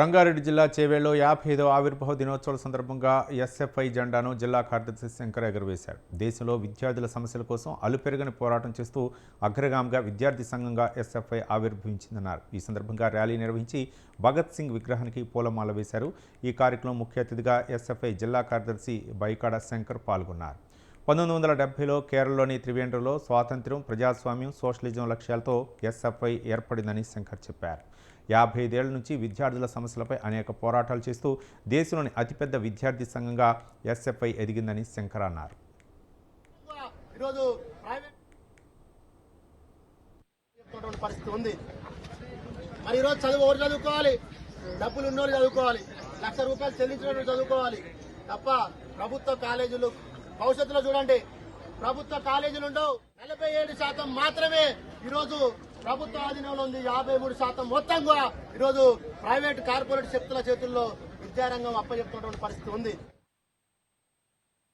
రంగారెడ్డి జిల్లా చేవేళ్ళో యాభై ఐదో ఆవిర్భావ దినోత్సవాల సందర్భంగా ఎస్ఎఫ్ఐ జెండాను జిల్లా కార్యదర్శి శంకర్ ఎగురవేశారు. దేశంలో విద్యార్థుల సమస్యల కోసం అలుపెరగని పోరాటం చేస్తూ అగ్రగామిగా విద్యార్థి సంఘంగా ఎస్ఎఫ్ఐ ఆవిర్భవించిందన్నారు. ఈ సందర్భంగా ర్యాలీ నిర్వహించి భగత్ సింగ్ విగ్రహానికి పూలమాల వేశారు. ఈ కార్యక్రమం ముఖ్య అతిథిగా ఎస్ఎఫ్ఐ జిల్లా కార్యదర్శి బైకాడ శంకర్ పాల్గొన్నారు. పంతొమ్మిది వందల డెబ్బైలో కేరళలోని త్రివేంద్రలో స్వాతంత్ర్యం ప్రజాస్వామ్యం సోషలిజం లక్ష్యాలతో ఎస్ఎఫ్ఐ ఏర్పడిందని శంకర్ చెప్పారు. యాభై ఐదేళ్ళ నుంచి విద్యార్థుల సమస్యలపై అనేక పోరాటాలు చేస్తూ దేశంలోని అతిపెద్ద విద్యార్థి సంఘంగా ఎస్ఎఫ్ఐ ఎదిగిందని శంకర్ అన్నారు. పరిస్థితి ఉంది. మరి ఈరోజు చదువు ఎవరు చదువుకోవాలి? డబ్బులు ఉన్నోళ్ళు చదువుకోవాలి. లక్ష రూపాయలు చెల్లించిన చదువుకోవాలి. తప్ప ప్రభుత్వ కాలేజీలు భవిష్యత్తులో చూడండి ప్రభుత్వ కాలేజీలు ఉండవు. నలభై ఏడు శాతం మాత్రమే ఈరోజు ప్రభుత్వ ఆధీనంలో ఉంది. యాభై మూడు శాతం మొత్తం కూడా ఈరోజు ప్రైవేట్ కార్పొరేట్ శక్తుల చేతుల్లో విద్యారంగం అప్పచెప్తున్నటువంటి పరిస్థితి ఉంది.